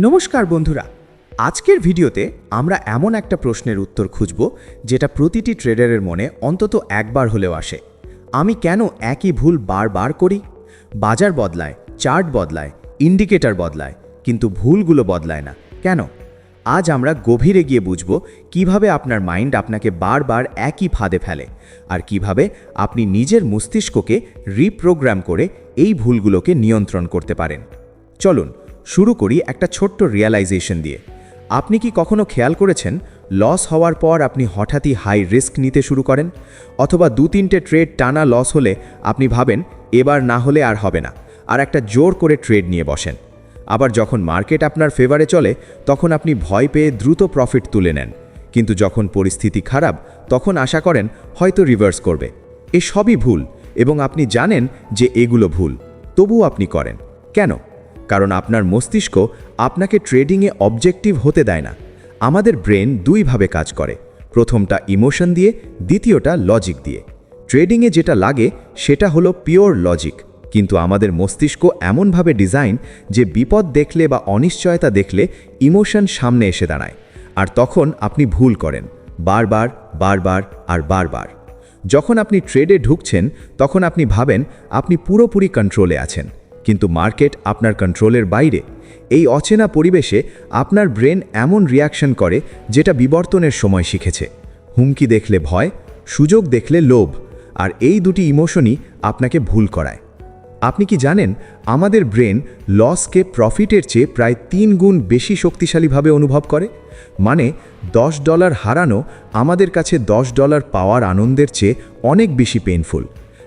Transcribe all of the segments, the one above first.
নমস্কার বন্ধুরা। আজকের ভিডিওতে আমরা এমন একটা প্রশ্নের উত্তর খুঁজব যেটা প্রতিটি ট্রেডারের মনে অন্তত একবার হলেও আসে। আমি কেন একই ভুল বারবার করি? বাজার বদলায়, চার্ট বদলায়, ইন্ডিকেটর বদলায়, কিন্তু ভুলগুলো বদলায় না। কেন? আজ আমরা গভীরে গিয়ে বুঝব কীভাবে আপনার মাইন্ড আপনাকে বারবার একই ফাঁদে ফেলে আর কীভাবে আপনি নিজের মস্তিষ্ককে রিপ্রোগ্রাম করে এই ভুলগুলোকে নিয়ন্ত্রণ করতে পারেন। চলুন শুরু করি একটা ছোট্ট রিয়ালাইজেশন দিয়ে। আপনি কি কখনো খেয়াল করেছেন লস হওয়ার পর আপনি হঠাৎই হাই রিস্ক নিতে শুরু করেন? অথবা দু তিনটে ট্রেড টানা লস হলে আপনি ভাবেন, এবার না হলে আর হবে না, আর একটা জোর করে ট্রেড নিয়ে বসেন। আবার যখন মার্কেট আপনার ফেভারে চলে, তখন আপনি ভয় পেয়ে দ্রুত প্রফিট তুলে নেন। কিন্তু যখন পরিস্থিতি খারাপ, তখন আশা করেন হয়তো রিভার্স করবে। এ সবই ভুল, এবং আপনি জানেন যে এগুলো ভুল। তবুও আপনি করেন। কেন? কারণ আপনার মস্তিষ্ক আপনাকে ট্রেডিংয়ে অবজেক্টিভ হতে দেয় না। আমাদের ব্রেন দুইভাবে কাজ করে। প্রথমটা ইমোশন দিয়ে, দ্বিতীয়টা লজিক দিয়ে। ট্রেডিংয়ে যেটা লাগে, সেটা হলো পিওর লজিক। কিন্তু আমাদের মস্তিষ্ক এমনভাবে ডিজাইন যে বিপদ দেখলে বা অনিশ্চয়তা দেখলে ইমোশন সামনে এসে দাঁড়ায়। আর তখন আপনি ভুল করেন। বারবার বারবার আর বারবার। যখন আপনি ট্রেডে ঢুকছেন, তখন আপনি ভাবেন আপনি পুরোপুরি কন্ট্রোলে আছেন। কিন্তু মার্কেট আপনার কন্ট্রোলের বাইরে। এই অচেনা পরিবেশে আপনার ব্রেন এমন রিয়াকশন করে যেটা বিবর্তনের সময় শিখেছে। হুমকি দেখলে ভয়, সুযোগ দেখলে লোভ, আর এই দুটি ইমোশনই আপনাকে ভুল করায়। আপনি কি জানেন, আমাদের ব্রেন লসকে প্রফিটের চেয়ে প্রায় তিন গুণ বেশি শক্তিশালীভাবে অনুভব করে? মানে দশ ডলার হারানো আমাদের কাছে দশ ডলার পাওয়ার আনন্দের চেয়ে অনেক বেশি পেইনফুল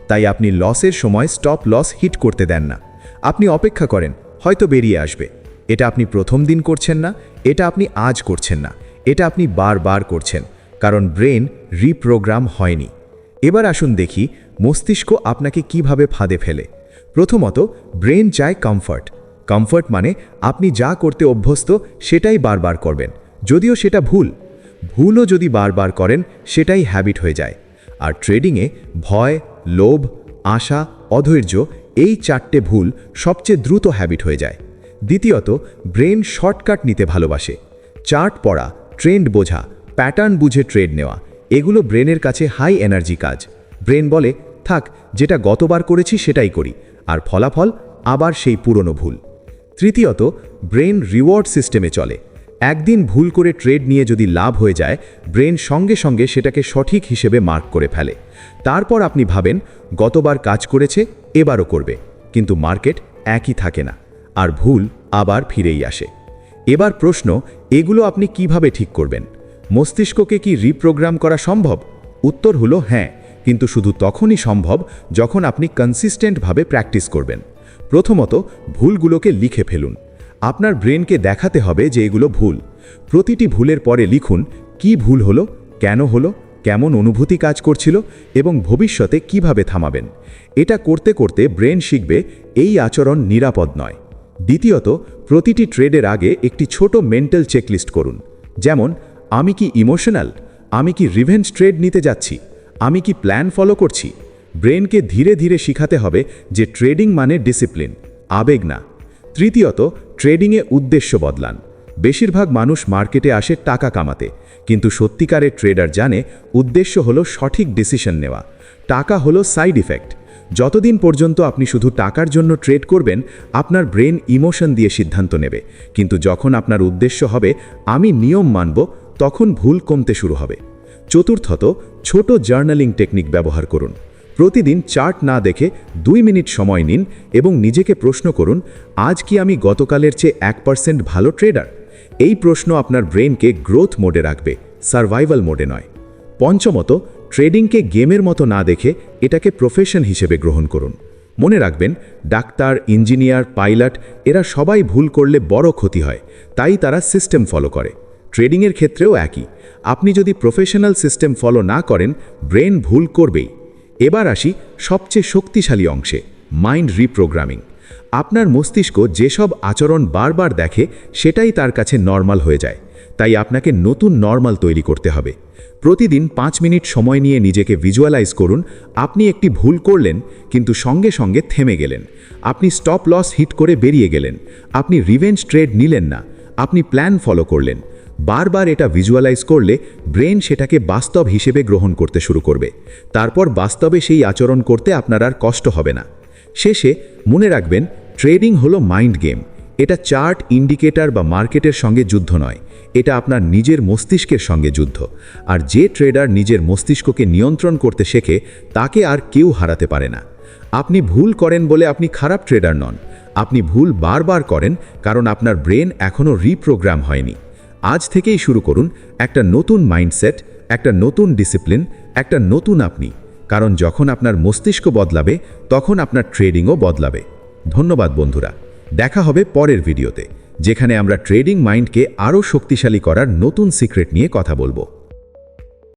তাই আপনি লসের সময় স্টপ লস হিট করতে দেন না। আপনি অপেক্ষা করেন, হয়তো বেরিয়ে আসবে। এটা আপনি প্রথম দিন করছেন না, এটা আপনি আজ করছেন না। এটা আপনি বারবার করছেন, কারণ ব্রেন রিপ্রোগ্রাম হয়নি। এবার আসুন দেখি, মস্তিষ্ক আপনাকে কীভাবে ফাঁদে ফেলে। প্রথমত, ব্রেন চায় কমফর্ট। কমফর্ট মানে আপনি যা করতে অভ্যস্ত, সেটাই বারবার করবেন। যদিও সেটা ভুল। ভুলও যদি বারবার করেন, সেটাই হ্যাবিট হয়ে যায়। আর ট্রেডিংয়ে ভয়, লোভ, আশা, অধৈর্য এই চারটে ভুল সবচেয়ে দ্রুত হ্যাবিট হয়ে যায়। দ্বিতীয়ত ব্রেন শর্টকাট নিতে ভালোবাসে। চার্ট পড়া ট্রেন্ড বোঝা প্যাটার্ন বুঝে ট্রেড নেওয়া, এগুলো ব্রেনের কাছে হাই এনার্জি কাজ। ব্রেন বলে, থাক, যেটা গতবার করেছি সেটাই করি। আর ফলাফল আবার সেই পুরনো ভুল। তৃতীয়ত, ব্রেন রিওয়ার্ড সিস্টেমে চলে। একদিন ভুল করে ট্রেড নিয়ে যদি লাভ হয়ে যায়, ব্রেন সঙ্গে সঙ্গে সেটাকে সঠিক হিসেবে মার্ক করে ফেলে। তারপর আপনি ভাবেন, গতবার কাজ করেছে, এবারও করবে। কিন্তু মার্কেট একই থাকে না, আর ভুল আবার ফিরেই আসে। এবার প্রশ্ন, এগুলো আপনি কীভাবে ঠিক করবেন? মস্তিষ্ককে কি রিপ্রোগ্রাম করা সম্ভব? উত্তর হলো হ্যাঁ কিন্তু শুধু তখনই সম্ভব যখন আপনি কনসিস্টেন্টভাবে প্র্যাকটিস করবেন। প্রথমত, ভুলগুলোকে লিখে ফেলুন। আপনার ব্রেনকে দেখাতে হবে যে এগুলো ভুল। প্রতিটি ভুলের পরে লিখুন, কি ভুল হলো, কেন হলো, কেমন অনুভূতি কাজ করছিল এবং ভবিষ্যতে কীভাবে থামাবেন। এটা করতে করতে ব্রেন শিখবে, এই আচরণ নিরাপদ নয়। দ্বিতীয়ত, প্রতিটি ট্রেডের আগে একটি ছোট মেন্টাল চেকলিস্ট করুন। যেমন, আমি কি ইমোশনাল? আমি কি রিভেন্স ট্রেড নিতে যাচ্ছি? আমি কি প্ল্যান ফলো করছি? ব্রেনকে ধীরে ধীরে শিখাতে হবে যে ট্রেডিং মানে ডিসিপ্লিন, আবেগ না। তৃতীয়ত ট্রেডিংয়ে উদ্দেশ্য বদলান। বেশিরভাগ মানুষ মার্কেটে আসে টাকা কামাতে, কিন্তু সত্যিকারের ট্রেডার জানে উদ্দেশ্য হলো সঠিক ডিসিশন নেওয়া। টাকা হলো সাইড ইফেক্ট। যতদিন পর্যন্ত আপনি শুধু টাকার জন্য ট্রেড করবেন, আপনার ব্রেন ইমোশন দিয়ে সিদ্ধান্ত নেবে। কিন্তু যখন আপনার উদ্দেশ্য হবে, আমি নিয়ম মানব তখন ভুল কমতে শুরু হবে। চতুর্থত, ছোট জার্নালিং টেকনিক ব্যবহার করুন। প্রতিদিন চার্ট না দেখে দুই মিনিট সময় নিন এবং নিজেকে প্রশ্ন করুন, আজ কি আমি গতকালের চেয়ে এক পার্সেন্ট ভালো ট্রেডার? এই প্রশ্ন আপনার ব্রেনকে গ্রোথ মোডে রাখবে, সার্ভাইভাল মোডে নয়। পঞ্চমত, ট্রেডিংকে গেমের মতো না দেখে এটাকে প্রফেশন হিসেবে গ্রহণ করুন। মনে রাখবেন, ডাক্তার, ইঞ্জিনিয়ার, পাইলট, এরা সবাই ভুল করলে বড় ক্ষতি হয়, তাই তারা সিস্টেম ফলো করে। ট্রেডিংয়ের ক্ষেত্রেও একই। আপনি যদি প্রফেশনাল সিস্টেম ফলো না করেন ব্রেন ভুল করবেই। এবার আসি সবচেয়ে শক্তিশালী অংশে মাইন্ড রিপ্রোগ্রামিং আপনার মস্তিষ্ক যেসব আচরণ বারবার দেখে, সেটাই তার কাছে নর্মাল হয়ে যায়। তাই আপনাকে নতুন নর্মাল তৈরি করতে হবে। প্রতিদিন পাঁচ মিনিট সময় নিয়ে নিজেকে ভিজুয়ালাইজ করুন, আপনি একটি ভুল করলেন, কিন্তু সঙ্গে সঙ্গে থেমে গেলেন। আপনি স্টপ লস হিট করে বেরিয়ে গেলেন। আপনি রিভেঞ্জ ট্রেড নিলেন না। আপনি প্ল্যান ফলো করলেন। বারবার এটা ভিজুয়ালাইজ করলে ব্রেন সেটাকে বাস্তব হিসেবে গ্রহণ করতে শুরু করবে। তারপর বাস্তবে সেই আচরণ করতে আপনার আর কষ্ট হবে না। শেষে মনে রাখবেন ট্রেডিং হলো মাইন্ড গেম এটা চার্ট ইন্ডিকেটর বা মার্কেটের সঙ্গে যুদ্ধ নয়। এটা আপনার নিজের মস্তিষ্কের সঙ্গে যুদ্ধ। আর যে ট্রেডার নিজের মস্তিষ্ককে নিয়ন্ত্রণ করতে শেখে, তাকে আর কেউ হারাতে পারে না। আপনি ভুল করেন বলে আপনি খারাপ ট্রেডার নন। আপনি ভুল বারবার করেন, কারণ আপনার ব্রেন এখনও রিপ্রোগ্রাম হয়নি। আজ থেকেই শুরু করুন একটা নতুন মাইন্ডসেট, একটা নতুন ডিসিপ্লিন, একটা নতুন আপনি। কারণ যখন আপনার মস্তিষ্ক বদলাবে, তখন আপনার ট্রেডিংও বদলাবে। ধন্যবাদ বন্ধুরা। দেখা হবে পরের ভিডিওতে, যেখানে আমরা ট্রেডিং মাইন্ডকে আরও শক্তিশালী করার নতুন সিক্রেট নিয়ে কথা বলব।